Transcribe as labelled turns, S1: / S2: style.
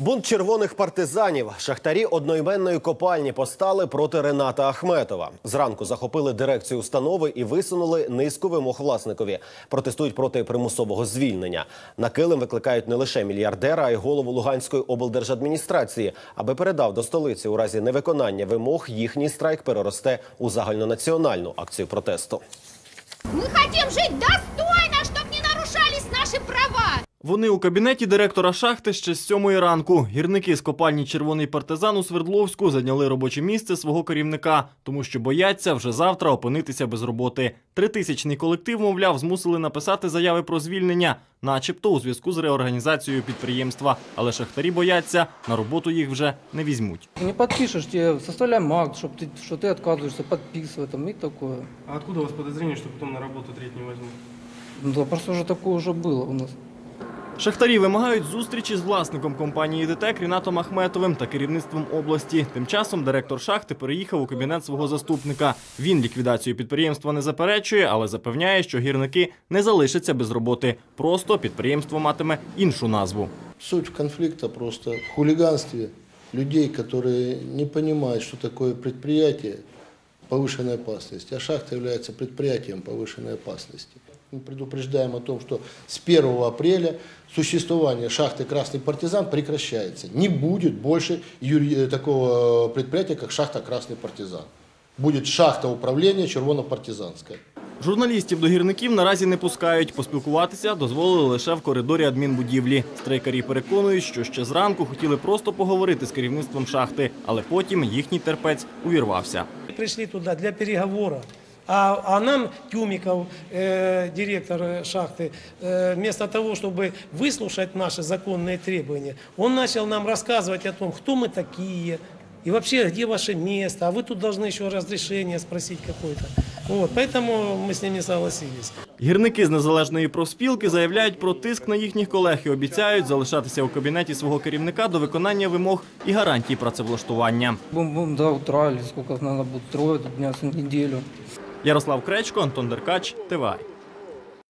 S1: Бунт червоних партизанів. Шахтарі одноіменної копальні постали проти Рената Ахметова. Зранку захопили дирекцію установи і висунули низку вимог власникові. Протестують проти примусового звільнення. На килим викликають не лише мільярдера, а й голову Луганської облдержадміністрації, аби передав до столиці у разі невиконання вимог. Їхній страйк переросте у загальнонаціональну акцію протесту.
S2: Мы хотим жить достойно, чтобы не нарушались наши права.
S3: Вони у кабінеті директора шахти ще з сьомої ранку. Гірники з копальні Червоний партизан у Свердловську зайняли робоче місце свого керівника, тому що бояться вже завтра опинитися без роботи. Тритисячний колектив, мовляв, змусили написати заяви про звільнення, начебто у зв'язку з реорганізацією підприємства. Але шахтарі бояться, на роботу їх вже не візьмуть.
S4: Не подпишешь, тебе составляем акт, чтоб ты, что ты отказываешься подписывать там и такое.
S5: А откуда у вас подозрение, что потом на работу треть не возьмут?
S4: Ну да, просто уже такое уже было у нас.
S3: Шахтарі вимагають зустрічі з власником компанії ДТЕК Рінатом Ахметовим та керівництвом області. Тим часом директор шахти переїхав у кабінет свого заступника. Він ліквідацію підприємства не заперечує, але запевняє, що гірники не залишаться без роботи. Просто підприємство матиме іншу назву.
S6: Суть конфликта просто в хулиганстве людей, которые не понимают, что такое предприятие повышенной опасности, а шахта является предприятием повышенной опасности. Мы предупреждаем о том, что с 1 апреля существование шахты «Красный партизан» прекращается. Не будет больше юри- такого предприятия, как шахта «Красный партизан». Будет шахта управления червоно-партизанская.
S3: Журналістів до гірників наразі не пускають. Поспілкуватися дозволили лише в коридорі адмінбудівлі. Страйкарі переконують, що ще зранку хотіли просто поговорити з керівництвом шахти, але потім їхній терпець увірвався.
S7: пришли туда для переговора. А, а нам Тюмиков, э, директор э, шахты, э, вместо того, чтобы выслушать наши законные требования, он начал нам рассказывать о том, кто мы такие, и вообще, где ваше место, а вы тут должны еще разрешение спросить какое-то. Вот, поэтому мы с ним не согласились.
S3: Гірники з незалежної профспілки заявляють про тиск на їхніх колег і обіцяють залишатися у кабінеті свого керівника до виконання вимог і гарантій працевлаштування.
S4: Будем до утра или сколько надо будет, трое дня, неделю.
S3: Ярослав Кречко, Антон Деркач, ТВА.